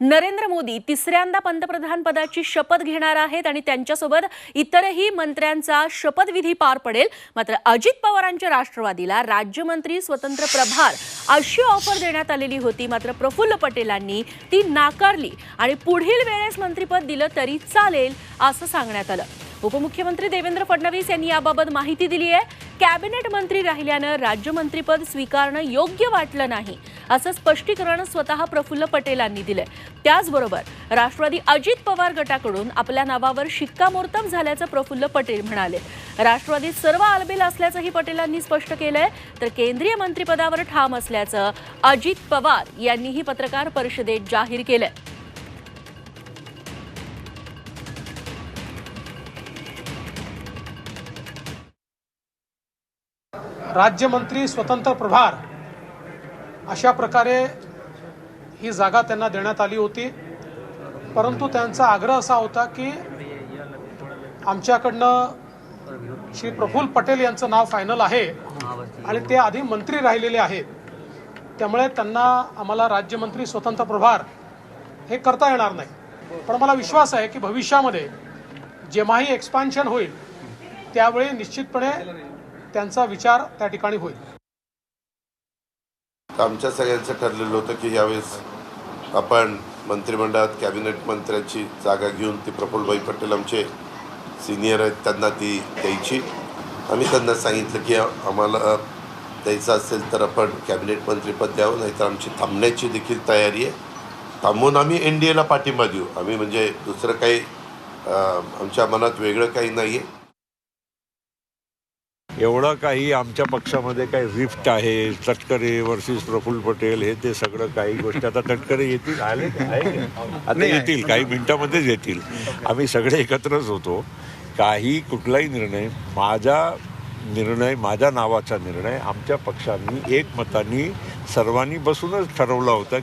नरेंद्र मोदी तिसऱ्यांदा पंतप्रधान पदाची शपथ घेणार आहेत आणि त्यांच्यासोबत इतरही मंत्र्यांचा शपथविधी पार पडेल. मात्र अजित पवारांच्या राष्ट्रवादीला राज्यमंत्री स्वतंत्र प्रभार अशी ऑफर देण्यात आलेली होती. मात्र प्रफुल्ल पटेलांनी ती नाकारली आणि पुढील वेळेस मंत्रिपद दिलं तरी चालेल असं सांगण्यात आलं. उपमुख्यमंत्री देवेंद्र फडणवीस यांनी याबाबत माहिती दिली आहे. कॅबिनेट मंत्री राहिल्यानं राज्यमंत्रीपद स्वीकारणं योग्य वाटलं नाही असं स्पष्टीकरण स्वतः प्रफुल्ल पटेलांनी दिलंय. त्याचबरोबर राष्ट्रवादी अजित पवार गटाकडून आपल्या नावावर शिक्कामोर्तब झाल्याचं प्रफुल्ल पटेल म्हणाले. राष्ट्रवादीत सर्व आलबेल असल्याचंही पटेलांनी स्पष्ट केलंय. तर केंद्रीय मंत्रिपदावर ठाम असल्याचं अजित पवार यांनीही पत्रकार परिषदेत जाहीर केलंय. राज्यमंत्री स्वतंत्र प्रभार अशा प्रकारे ही जागा त्यांना देण्यात आली होती. परंतु त्यांचा आग्रह असा होता की आमच्याकडनं श्री प्रफुल्ल पटेल यांचं नाव फायनल आहे आणि ते आधी मंत्री राहिलेले आहेत. त्यामुळे त्यांना आम्हाला राज्यमंत्री स्वतंत्र प्रभार हे करता येणार नाही. पण मला विश्वास आहे की भविष्यामध्ये जेव्हाही एक्सपान्शन होईल त्यावेळी निश्चितपणे त्यांचा विचार त्या ठिकाणी होईल. आमच्या सगळ्यांचं ठरलेलं होतं की यावेळेस आपण मंत्रिमंडळात कॅबिनेट मंत्र्यांची जागा घेऊन ती प्रफुल्लभाई पटेल आमचे सिनियर आहेत त्यांना ती द्यायची. आम्ही त्यांना सांगितलं की आम्हाला द्यायचं असेल तर आपण कॅबिनेट मंत्रीपद द्यावं नाहीतर आमची थांबण्याची देखील तयारी आहे. थांबून आम्ही एन डी एला पाठिंबा देऊ. आम्ही म्हणजे दुसरं काही आमच्या मनात वेगळं काही नाही आहे एवढं काही आमच्या पक्षामध्ये काही रिफ्ट आहे तटकरे वर्सेस प्रफुल्ल पटेल हे ते सगळं काही गोष्टी. आता तटकरे येतील आले? आता येतील काही मिनिटामध्येच येतील. आम्ही सगळे एकत्रच होतो. काही कुठलाही निर्णय माझा निर्णय माझ्या नावाचा निर्णय आमच्या पक्षांनी एकमताने सर्वांनी बसूनच ठरवला होता